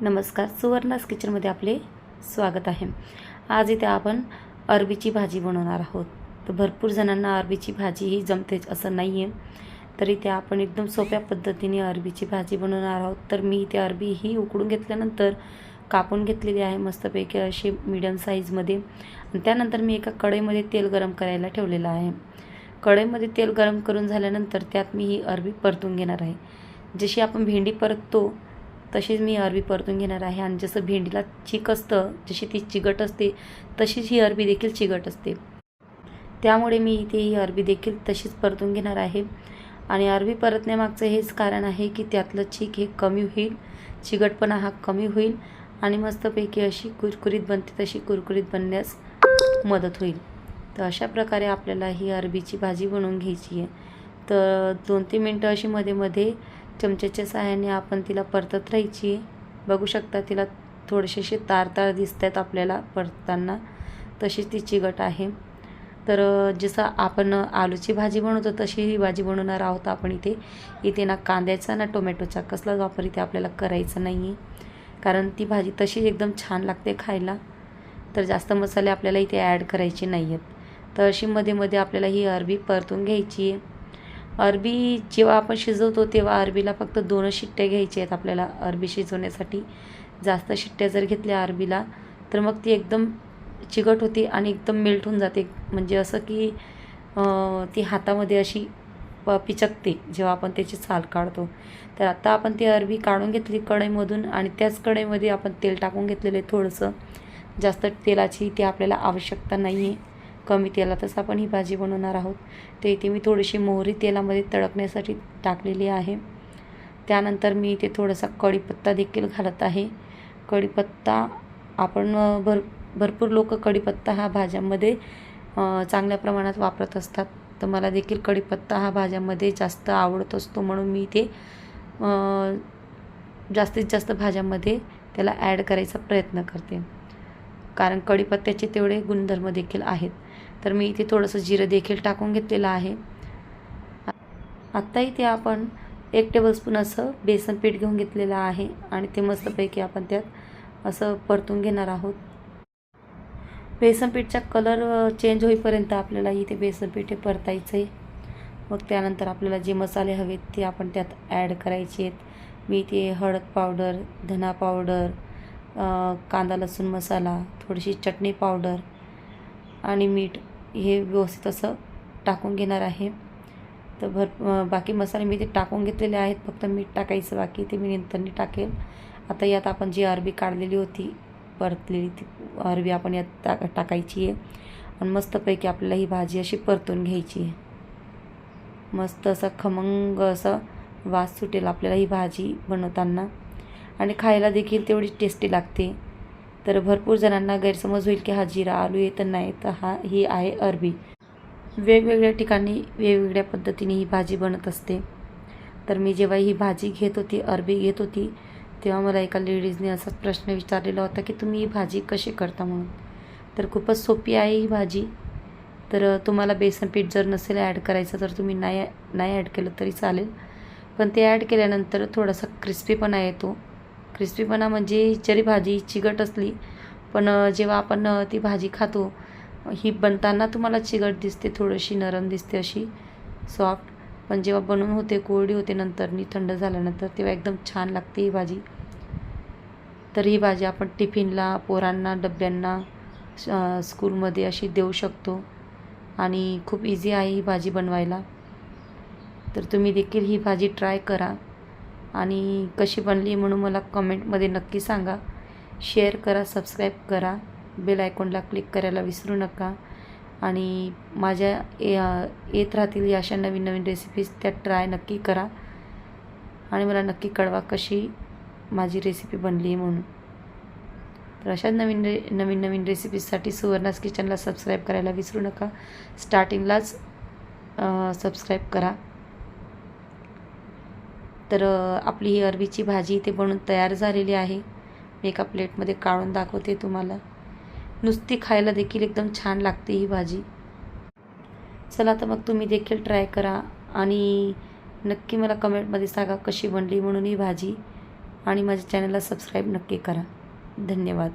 नमस्कार सुवर्णास किचनमध्ये आपले स्वागत आहे. आज इथे आपण अरबीची भाजी बनवणार आहोत. तर भरपूर जणांना अरबीची भाजी ही जमतेच असं नाही आहे तर इथे आपण एकदम सोप्या पद्धतीने अरबीची भाजी बनवणार आहोत. तर मी इथे अरबी ही उकडून घेतल्यानंतर कापून घेतलेली आहे मस्तपैकी अशी मीडियम साईजमध्ये आणि त्यानंतर मी एका कढईमध्ये तेल गरम करायला ठेवलेलं आहे. कढईमध्ये तेल गरम करून झाल्यानंतर त्यात मी ही अरबी परतून घेणार आहे. जशी आपण भेंडी परततो तशीच मी अरबी परतून घेणार आहे. आणि जसं भेंडीला चीक असतं जशी ती चिगट असते तशीच ही अरबी देखील चिगट असते. त्यामुळे मी इथे ही अरबी देखील तशीच परतून घेणार आहे. आणि अरबी परतण्यामागचं हेच कारण आहे की त्यातलं चीक हे कमी होईल चिगटपणा हा कमी होईल आणि मस्तपैकी अशी कुरकुरीत बनते तशी कुरकुरीत बनण्यास मदत होईल. तर अशा प्रकारे आपल्याला ही अरबीची भाजी बनवून घ्यायची आहे. तर दोन तीन मिनटं अशी मध्ये मध्ये चमच्याच्या सहाय्याने आपण तिला परतत राहायची. बघू शकता तिला थोडेसे तारतार तार तार दिसत आहेत आपल्याला परतताना तशीच ती गट आहे. तर जसं आपण आलूची भाजी बनवतो तशी ही भाजी बनवणार आहोत आपण इथे. इथे ना कांद्याचा ना टोमॅटोचा कसलाच वापर इथे आपल्याला करायचा नाही आहे कारण ती भाजी तशी एकदम छान लागते खायला. तर जास्त मसाले आपल्याला इथे ॲड करायचे नाही आहेत तर अशी मध्ये मध्ये आपल्याला ही अरबी परतून घ्यायची. आहे अरबी जेव्हा आपण शिजवतो तेव्हा अरबीला फक्त दोनच शिट्ट्या घ्यायच्या आहेत आपल्याला अरबी शिजवण्यासाठी. जास्त शिट्ट्या जर घेतल्या अरबीला तर मग ती एकदम चिकट होते आणि एकदम मेल्ट होऊन जाते. म्हणजे असं की ती हातामध्ये अशी प पिचकते जेव्हा आपण त्याची साल काढतो. तर आता आपण ती अरबी काढून घेतली कढईमधून आणि त्याच कढईमध्ये आपण तेल टाकून घेतलेलं आहे थोडंसं. जास्त तेलाची ती आपल्याला आवश्यकता नाही आहे कमी तेलातच आपण ही भाजी बनवणार आहोत. ते इथे मी थोडीशी मोहरी तेलामध्ये तडकण्यासाठी टाकलेली आहे. त्यानंतर मी इथे थोडासा कढीपत्ता देखील घालत आहे. कढीपत्ता आपण भर भरपूर लोक कढीपत्ता हा भाज्यांमध्ये चांगल्या प्रमाणात वापरत असतात. तर मला देखील कढीपत्ता हा भाज्यामध्ये जास्त आवडत असतो म्हणून मी इथे जास्तीत जास्त भाज्यामध्ये त्याला ॲड करायचा प्रयत्न करते. कारण कढीपत्त्याचे तेवढे गुणधर्म देखील आहेत. तर मी इथे थोडंसं जिरं देखील टाकून घेतलेलं आहे. आत्ता इथे आपण एक टेबलस्पून असं बेसन पीठ घेऊन घेतलेलं आहे आणि ते मस्तपैकी आपण त्यात असं परतून घेणार आहोत. बेसन पीठचा कलर चेंज होईपर्यंत आपल्याला इथे बेसन पीठ हे परतायचं आहे. मग त्यानंतर आपल्याला जे मसाले हवेत ते आपण त्यात ॲड करायचे आहेत. मी इथे हळद पावडर धना पावडर कांदा लसूण मसाला थोडीशी चटणी पावडर आणि मीठ हे व्यवस्थित असं टाकून घेणार आहे. तर भर बाकी मसाले मी ते टाकून घेतलेले आहेत. फक्त मीठ टाकायचं बाकी ते मी नंतरनी टाकेल. आता यात आपण जी अरबी काढलेली होती परतलेली ती अरबी आपण यात टाक टाकायची आहे. आणि मस्तपैकी आपल्याला ही भाजी अशी परतून घ्यायची आहे. मस्त असं खमंग असं वास सुटेल आपल्याला ही भाजी बनवताना. आणि खायला देखील तेवढी टेस्टी लागते. तर भरपूर जणांना गैरसमज होईल की हा जिरा आलू येत नाही तर हा ही आहे अरबी. वेगवेगळ्या ठिकाणी वेगवेगळ्या पद्धतीने ही भाजी बनत असते. तर मी जेव्हा ही भाजी घेत होती अरबी घेत होती तेव्हा मला एका लेडीजने असाच प्रश्न विचारलेला होता की तुम्ही ही भाजी कशी करता म्हणून? तर खूपच सोपी आहे ही भाजी. तर तुम्हाला बेसन पीठ जर नसेल ॲड करायचं तर तुम्ही नाही नाही ॲड केलं तरी चालेल. पण ते ॲड केल्यानंतर थोडासा क्रिस्पीपणा येतो क्रिस्पीपणा म्हणजे जरी भाजी चिकट असली. पण जेव्हा आपण ती भाजी खातो ही बनताना तुम्हाला चिकट दिसते थोडीशी नरम दिसते अशी सॉफ्ट पण जेव्हा बनवून होते कोरडी होते नंतरनी थंड झाल्यानंतर तेव्हा एकदम छान लागते ही भाजी. तर ही भाजी आपण टिफिनला पोरांना डब्यांना स्कूलमध्ये अशी देऊ शकतो. आणि खूप इझी आहे ही भाजी बनवायला. तर तुम्ही देखील ही भाजी ट्राय करा. आणि कशी बनली म्हणून मला कमेंटमध्ये नक्की सांगा. शेअर करा सबस्क्राईब करा. बेल आयकॉनला क्लिक करायला विसरू नका. आणि माझ्या येत राहतील या अशा नवीन नवीन रेसिपीज त्या ट्राय नक्की करा. आणि मला नक्की कळवा कशी माझी रेसिपी बनली म्हणून. तर अशा नवीन रे नवीन नवीन रेसिपीजसाठी सुवर्णास किचनला सबस्क्राईब करायला विसरू नका. स्टार्टिंगलाच सबस्क्राईब करा. तर आपली ही अरबीची भाजी इथे बनून तयार झालेली आहे. मी एका प्लेटमध्ये काढून दाखवते तुम्हाला. नुसती खायला देखील एकदम छान लागते ही भाजी. चला तर मग तुम्ही देखील ट्राय करा आणि नक्की मला कमेंटमध्ये सांगा कशी बनली म्हणून ही भाजी. आणि माझ्या चॅनलला सबस्क्राईब नक्की करा. धन्यवाद.